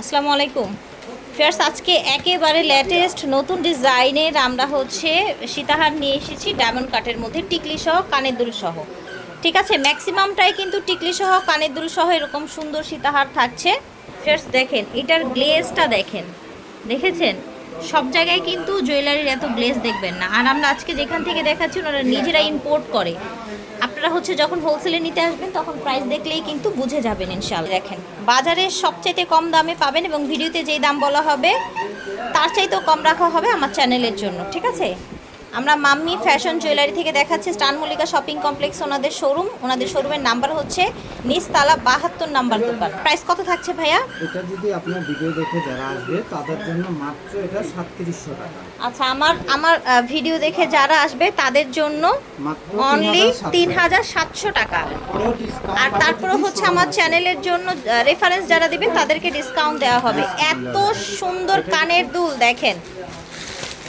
আসসালামু আলাইকুম। ফ্রেন্ডস আজকে একেবারে লেটেস্ট নতুন ডিজাইনের আমরা হচ্ছে সীতাহার নিয়ে এসেছি ডায়মন্ড কাটের মধ্যে টিকলি সহ, কানের দুল সহ। ঠিক আছে ম্যাক্সিমামটাই কিন্তু টিকলি সহ, কানের দুল সহ এরকম সুন্দর সীতাহার থাকছে। ফ্রেন্ডস দেখেন, এটার গ্লেজটা দেখেন। দেখেছেন? সব জায়গায় কিন্তু জুয়েলারির এত গ্লেজ দেখবেন না। আর আমরা আজকে যেখান থেকে দেখাচ্ছি, ওনারা নিজেরা ইম্পোর্ট করে। আপনারা হচ্ছে যখন হোলসেলে নিতে আসবেন, তখন প্রাইস দেখলেই কিন্তু বুঝে যাবেন ইনশাল্লাহ দেখেন, বাজারে সবচাইতে কম দামে পাবেন এবং ভিডিওতে যেই দাম বলা হবে, তার চাইতেও কম রাখা হবে আমার চ্যানেলের জন্য, ঠিক আছে? আমরা মাম্মি ফ্যাশন জুয়েলারি থেকে দেখাচ্ছি স্টান মল্লিকা শপিং কমপ্লেক্স ওনাদের শোরুম ওনাদের শোরুমের নাম্বার হচ্ছে নিচতলা বাহাত্তর নাম্বার দোকান। প্রাইস কত থাকছে ভাইয়া? এটা যদি আপনার ভিডিও দেখে যারা আসবে তাদের জন্য মাত্র এটা সাতত্রিশশো টাকা। আচ্ছা আমার আমার ভিডিও দেখে যারা আসবে তাদের জন্য অনলি তিন হাজার সাতশো। টাকা। আর তারপরে হচ্ছে আমার চ্যানেলের জন্য রেফারেন্স যারা দিবেন তাদেরকে ডিসকাউন্ট দেওয়া হবে। এত সুন্দর কানের দুল দেখেন।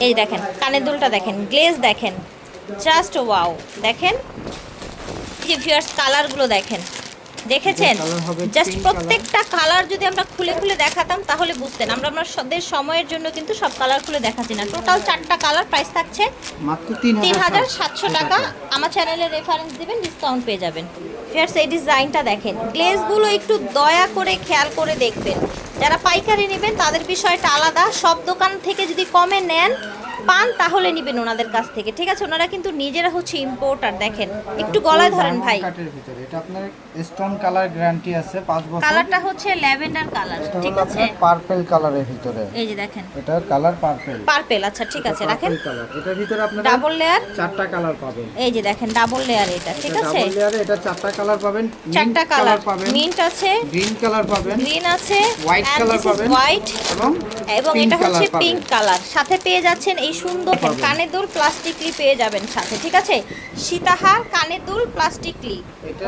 এই দেখেন কানের দুলটা দেখেন গ্লেজ দেখেন জাস্ট ওয়াও দেখেন? যে ভিউয়ার্স কালারগুলো দেখেন দেখেছেন? জাস্ট প্রত্যেকটা কালার যদি আমরা খুলে খুলে দেখাতাম তাহলে বুঝতেন। আমরা আমাদের সময়ের জন্য কিন্তু সব কালার খুলে দেখাচ্ছি না। টোটাল চারটা কালার প্রাইস থাকছে তিন তিন হাজার সাতশো টাকা। আমার চ্যানেলে রেফারেন্স দিবেন ডিসকাউন্ট পেয়ে যাবেন। ফিয়ার্স এই ডিজাইনটা দেখেন। গ্লেজগুলো একটু দয়া করে খেয়াল করে দেখবেন। যারা পাইকারি নেবেন তাদের বিষয়টা আলাদা। সব দোকান থেকে যদি কমে নেন পান তাহলে নিবেন ওনাদের কাছ থেকে। ঠিক আছে ওনারা কিন্তু নিজেরা হচ্ছে ইম্পোর্টার দেখেন। একটু গলায় ধরেন ভাই। কাটের ভিতরে। এটা আপনার স্টোন কালার গ্যারান্টি আছে পাঁচ বছর। কালারটা হচ্ছে ল্যাভেন্ডার কালার ঠিক আছে? পার্পল কালারের ভিতরে। এই যে দেখেন। এটা কালার পার্পল পার্পেল আচ্ছা ঠিক আছে রাখেন। কালার এটার ভিতরে আপনারা ডাবল লেয়ার চারটা কালার পাবেন। এই যে দেখেন ডাবল লেয়ার এটা ঠিক আছে? ডাবল লেয়ারে এটা চারটা কালার পাবেন। চারটা কালার পাবেন। মিন্ট আছে। গ্রিন কালার পাবেন। গ্রিন আছে। This is পাবেন। white এবং এবং এটা হচ্ছে পিঙ্ক কালার সাথে পেয়ে যাচ্ছেন এই সুন্দর। কানের দুল প্লাস্টিকলি পেয়ে যাবেন সাথে ঠিক আছে? সীতাহার কানের দুল প্লাস্টিকলি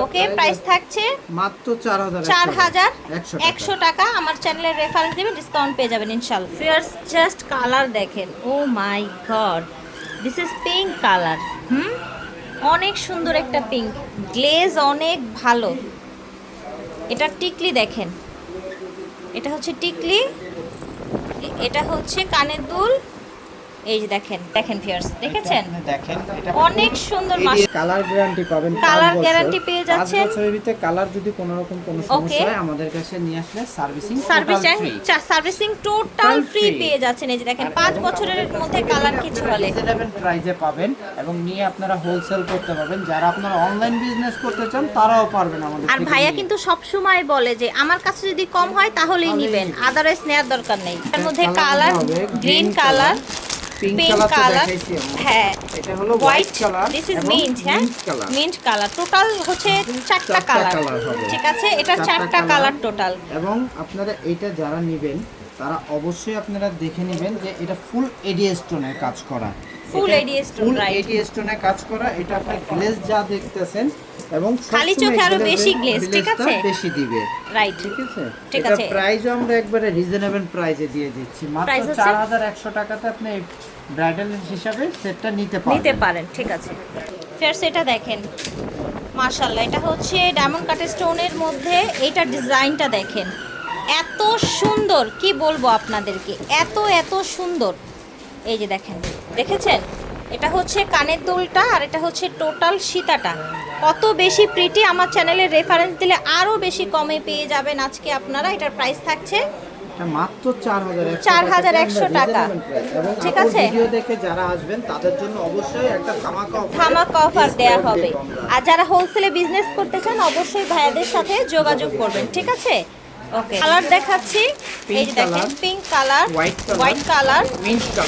ওকে প্রাইস থাকছে মাত্র চার হাজার একশো একশো টাকা। আমার চ্যানেলের রেফারেন্স দেবেন ডিসকাউন্ট পেয়ে যাবেন ইনশাল্লাহ। ফিয়ার্স জাস্ট কালার দেখেন। ও my god this is pink colour hmm? অনেক সুন্দর একটা পিঙ্ক গ্লেজ অনেক ভালো। এটা টিকলি দেখেন। এটা হচ্ছে টিকলি। এটা হচ্ছে কানের দুল। এই যে দেখেন দেখেন ফিয়ার্স দেখেছেন? দেখেন এটা অনেক সুন্দর মাস কালার গ্যারান্টি পাবেন বছর। guarantee পেয়ে যাচ্ছেন। বছরের ভিতরে কালার যদি কোনো রকম কোনো সমস্যা হয় আমাদের কাছে নিয়ে আসলে servicing servicing servicing total free পেয়ে যাচ্ছেন। এই যে দেখেন পাঁচ বছরের মধ্যে কালার কিছু হলে রিজনেবল প্রাইজে পাবেন এবং নিয়ে আপনারা হোলসেল করতে পারবেন। যারা আপনারা অনলাইন বিজনেস করতে চান তারাও পারবেন আমাদের আর ভাইয়া কিন্তু সব সময় বলে যে আমার কাছে যদি কম হয় তাহলেই নেবেন। আদারওয়াইজ নেওয়ার দরকার নেই। এর মধ্যে colour green colour pink colour. হ্যাঁ। এটা হলো white white colour this is mint হ্যাঁ? মিন্ট কালার টোটাল হচ্ছে চারটা কালার ঠিক আছে? এটা চারটা কালার টোটাল এবং আপনারা এইটা যারা নেবেন তারা অবশ্যই আপনারা দেখে নেবেন যে এটা ফুল এডি স্টোনের কাজ করা। Full AD stone, ফুল এডি স্টোনে কাজ করা এটা আপনার গ্লেজ যা দেখতেছেন এবং খালি চোখে আরও বেশি glaze, ঠিক আছে? বেশি দিবে। রাইট ঠিক আছে? ঠিক আছে। প্রাইসও আমরা একবারে রিজনেবল প্রাইসে দিয়ে দিচ্ছি। মাত্র Price হচ্ছে? চার হাজার একশো টাকাতে আপনি ব্রাইডাল হিসাবে সেটটা নিতে নিতে পারেন ঠিক আছে। ফের সেটা দেখেন। মার্শাল্লাহ এটা হচ্ছে ডায়মন্ড কাটের স্টোনের মধ্যে এইটা ডিজাইনটা দেখেন। এত সুন্দর কি বলব আপনাদেরকে? এত এত সুন্দর। এই যে দেখেন। দেখেছেন? এটা হচ্ছে কানের দুলটা আর এটা হচ্ছে টোটাল সীতাটা। কত বেশি প্রিটি আমার চ্যানেলের রেফারেন্স দিলে আরও বেশি কমে পেয়ে যাবেন আজকে আপনারা। এটার প্রাইস থাকছে মাত্র চার হাজার 4,100 টাকা। ঠিক আছে? দেখে যারা আসবেন তাদের জন্য অবশ্যই একটা ধামাকা অফার দেওয়া হবে। আর যারা হোলসেলে বিজনেস করতে চান অবশ্যই ভাইয়াদের সাথে যোগাযোগ করবেন। ঠিক আছে? কালার দেখাচ্ছি। এই যে দেখেন pink colour white colour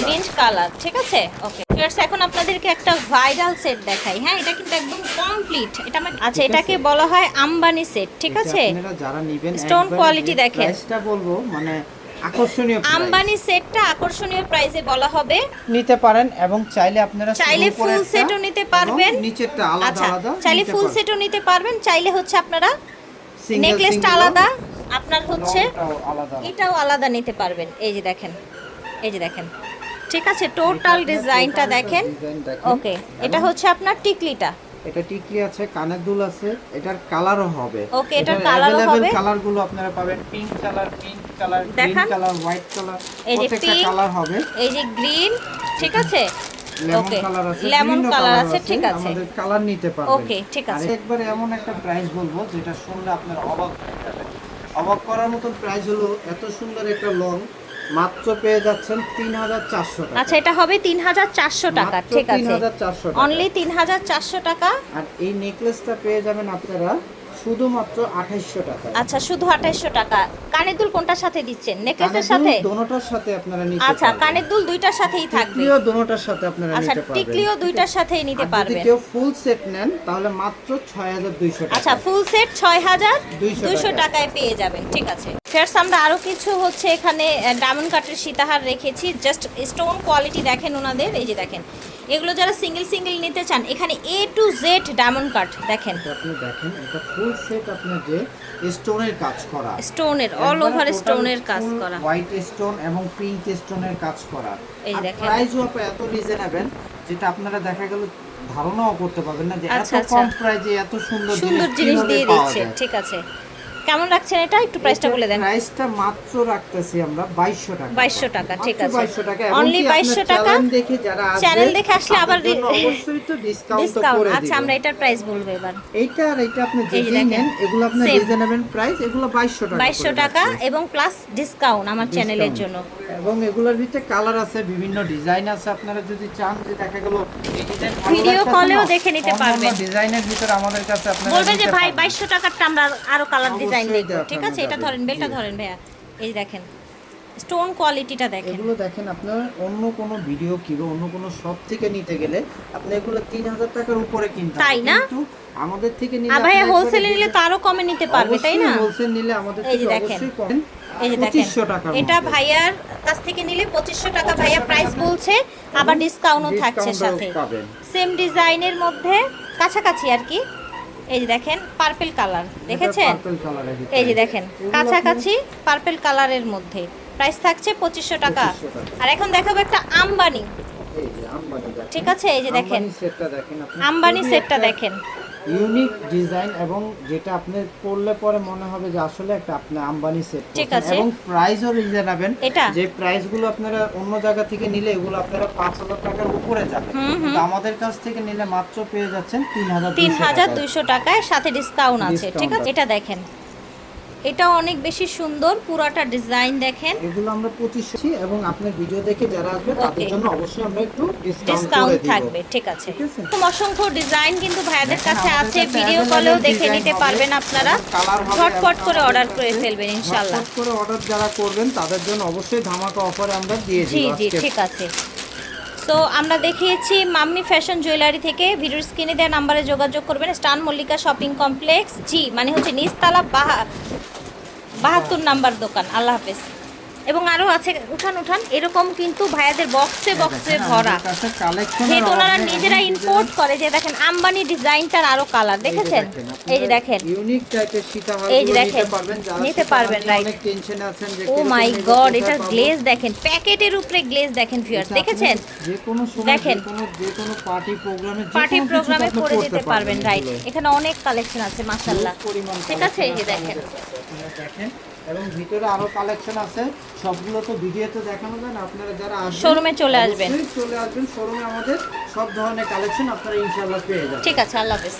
mint colour ঠিক আছে? ওকে এখন আপনাদেরকে একটা ভাইরাল সেট দেখাই। হ্যাঁ এটা কিন্তু একদম কমপ্লিট এটা আমার আচ্ছা এটাকে বলা হয় আম্বানি সেট ঠিক আছে? আপনারা যারা নেবেন Stone quality দেখেন। প্রাইসটা বলব মানে আকর্ষণীয় আম্বানি সেটটা আকর্ষণীয় প্রাইসে বলা হবে। নিতে পারেন এবং চাইলে আপনারা চাইলে ফুল সেটও নিতে পারবেন। নিচেরটা আলাদা আচ্ছা আলাদা চাইলে ফুল সেটও নিতে পারবেন। চাইলে হচ্ছে আপনারা নেকলেসটা আলাদা। আপনার হচ্ছে এটাও আলাদা নিতে পারবেন। এই যে দেখেন এই যে দেখেন। ঠিক আছে টোটাল ডিজাইনটা দেখেন। ওকে এটা হচ্ছে আপনার টিকলিটা। এটা টিকলি আছে কানের দুল আছে এটার কালারও হবে। ওকে এটার colour ও হবে। কালারগুলো আপনারা পাবেন pink colour pink colour green colour white colour এই যে প্রত্যেকটা কালার হবে। এই যে গ্রিন ঠিক আছে? ওকে কালার আছে লেমন কালার আছে ঠিক আছে। আমাদের কালার নিতে পারবেন। ওকে ঠিক আছে। একবার এমন একটা প্রাইস বলব যেটা শুনলে আপনার অবাক হয়ে যাবেন অবাক করার মতন প্রাইস হলো এত সুন্দর একটা লং মাত্র পেয়ে যাচ্ছেন তিন হাজার চারশো টাকা। আচ্ছা এটা হবে তিন হাজার চারশো টাকা ঠিক আছে। 3,400 টাকা। অনলি তিন হাজার চারশো টাকা? আর এই নেকলেসটা পেয়ে যাবেন আপনারা শুধুমাত্র আঠাইশশো টাকা আচ্ছা শুধু আঠাইশশো টাকা। কানের দুল কোনটার সাথে দিচ্ছেন? নেকলেসের সাথে? দোনোটার সাথে আপনারা নিতে আচ্ছা কানের দুল দুইটার সাথেই থাকবে। টিকলিও দোনোটার সাথে আপনারা আচ্ছা নিতে পারবেন। টিকলিও দুইটার সাথেই নিতে আর যদি কেউ ফুল সেট নেন তাহলে মাত্র 6200 টাকা। আচ্ছা ফুল সেট ছয় হাজার 200 টাকায় পেয়ে যাবেন ঠিক আছে। ফেরস আমরা আরও কিছু হচ্ছে এখানে ডায়মন্ড কাটের সীতাহার রেখেছি। জাস্ট স্টোন কোয়ালিটি দেখেন ওনাদের এই যে দেখেন। এগুলো যারা সিঙ্গেল সিঙ্গেল নিতে চান এখানে A to Z diamond cut দেখেন। আপনি দেখেন এটা ফুল সেট আপনার যে স্টোনের কাজ করা। স্টোনের অল ওভার স্টোনের কাজ করা হোয়াইট স্টোন এবং পিঙ্ক স্টোনের কাজ করা এই দেখেন। প্রাইসও এত রিজনেবল যেটা আপনারা দেখা গেল ধারণাও করতে পারবেন না যে এত আচ্ছা, আচ্ছা। কম প্রাইসে এত সুন্দর সুন্দর জিনিস দিয়ে দিচ্ছে ঠিক আছে কেমন রাখছেন এটা? একটু প্রাইসটা বলে দেন। প্রাইসটা মাত্র রাখতেছি আমরা 2200 টাকা। 2200 টাকা, ঠিক আছে। 2200 টাকা Only 2200 টাকা। চ্যানেল দেখে যারা চ্যানেল দেখে আসলে আবার অবশ্যই তো ডিসকাউন্ট করে আচ্ছা আমরা এটার প্রাইস বলব এবার। এইটা আর এইটা আপনি যে যেটাই নেন এগুলো আপনার রিজনেবল প্রাইস এগুলো 2200 টাকা বাইশশো করে টাকা এবং প্লাস ডিসকাউন্ট আমার চ্যানেলের জন্য। এবং এগুলোর ভিতরে কালার আছে বিভিন্ন ডিজাইন আছে। আপনারা যদি চান যে দেখা গেল এই ডিজাইন দেখে নিতে পারবেন। ডিজাইনের ভিতর আমাদের কাছে আপনারা বলবে যে ভাই পারবেন। বাইশশো টাকারটা আমরা আরও কালার ডিজাইন অবশ্যই দেখব। ঠিক আছে? এটা ধরেন বেলটা ধরেন ভাইয়া। এই দেখেন স্টোন কোয়ালিটিটা দেখেন। এগুলো দেখেন আপনার অন্য কোনো ভিডিও কিংবা অন্য কোনো শপ থেকে নিতে গেলে আপনি এগুলো তিন হাজার টাকার উপরে কিনতে তাই না? কিন্তু আমাদের থেকে নিলে আপনি হোলসেলে নিলে তো আরও কমে নিতে পারবে তাই না? হোলসেল নিলে আমাদের থেকে অবশ্যই কম। এই যে দেখেন 2500 টাকার এটা ভাইয়ার কাছ থেকে নিলে পঁচিশশো টাকা ভাইয়া প্রাইস বলছে আবার ডিসকাউন্টও থাকছে সাথে। সেম ডিজাইনের মধ্যে কাছাকাছি আর কি। এই যে দেখেন পার্পেল কালার দেখেছেন। এই যে দেখেন কাছাকাছি পার্পেল কালারের মধ্যে। প্রাইস থাকছে পঁচিশশো টাকা। আর এখন দেখাবো একটা আম্বানি। ঠিক আছে? এই যে দেখেন। আম্বানি সেটটা দেখেন। ইউনিক ডিজাইন এবং যেটা আপনি পরলে পরে মনে হবে যে আসলে একটা আপনি আম্বানি সেট ঠিক আছে। এবং প্রাইসও রিজনেবল এটা? যে প্রাইসগুলো আপনারা অন্য জায়গা থেকে নিলে এগুলো আপনারা পাঁচ হাজার টাকার উপরে যাবে। আমাদের কাছ থেকে নিলে মাত্র পেয়ে যাচ্ছেন তিন হাজার তিন হাজার দুইশো টাকায় সাথে ডিসকাউন্ট আছে। ঠিক আছে। এটা দেখেন। এটা অনেক বেশি সুন্দর পুরাটা ডিজাইন দেখেন। এগুলো আমরা পঁচিশশো এবং আপনার ভিডিও দেখে যারা আসবে তাদের জন্য অবশ্যই আমরা একটু ডিসকাউন্ট থাকবে ঠিক আছে। অসংখ্য ডিজাইন কিন্তু ভাইয়াদের কাছে আছে। ভিডিও কলেও দেখে নিতে পারবেন আপনারা। ঝটপট করে অর্ডার করে ফেলবেন ইনশাল্লাহ ঝটপট করে অর্ডার যারা করবেন তাদের জন্য অবশ্যই ধামাকা অফারে আমরা দিয়ে দিই জি জি ঠিক আছে। তো আমরা দেখিয়েছি মাম্মি ফ্যাশন জুয়েলারি থেকে। ভিডিওর স্ক্রিনে দেওয়া নাম্বারে যোগাযোগ করবেন। স্টান মল্লিকা শপিং কমপ্লেক্স জি মানে হচ্ছে নিচতলা বাহা বাহাত্তর নাম্বার দোকান। আল্লাহ হাফেজ। এবং আরও আছে উঠান উঠান এরকম কিন্তু ভাইয়াদের বক্সে বক্সে দেখেন, ভরা। যেহেতু ওনারা নিজেরা ইম্পোর্ট করে যে দেখেন আম্বানি ডিজাইনটার আরও কালার দেখেছেন? এই যে দেখেন। ইউনিক টাইপের সীতাহার এই যে দেখেন, নিতে পারবেন অনেক টেনশনে আছেন যে ও মাই গড এটা গ্লেজ দেখেন প্যাকেটের উপরে গ্লেজ দেখেন ভিউয়ার্স দেখেছেন? যে কোনো সময় দেখেন। যে কোনো যে কোনো পার্টি প্রোগ্রামে পার্টি প্রোগ্রামে পরে যেতে পারবেন রাইট এখানে অনেক কালেকশন আছে মাশাআল্লাহ। ঠিক আছে এই যে দেখেন। দেখেন। এবং ভিতরে আরও কালেকশন আছে। সবগুলো তো ভিডিওতে দেখানো যায় না আপনারা যারা আসবেন শোরুমে চলে আসবেন। চলে আসবেন। শোরুমে আমাদের সব ধরনের কালেকশন আপনারা ইনশাআল্লাহ পেয়ে যাবেন। ঠিক আছে আল্লাহ হাফেজ।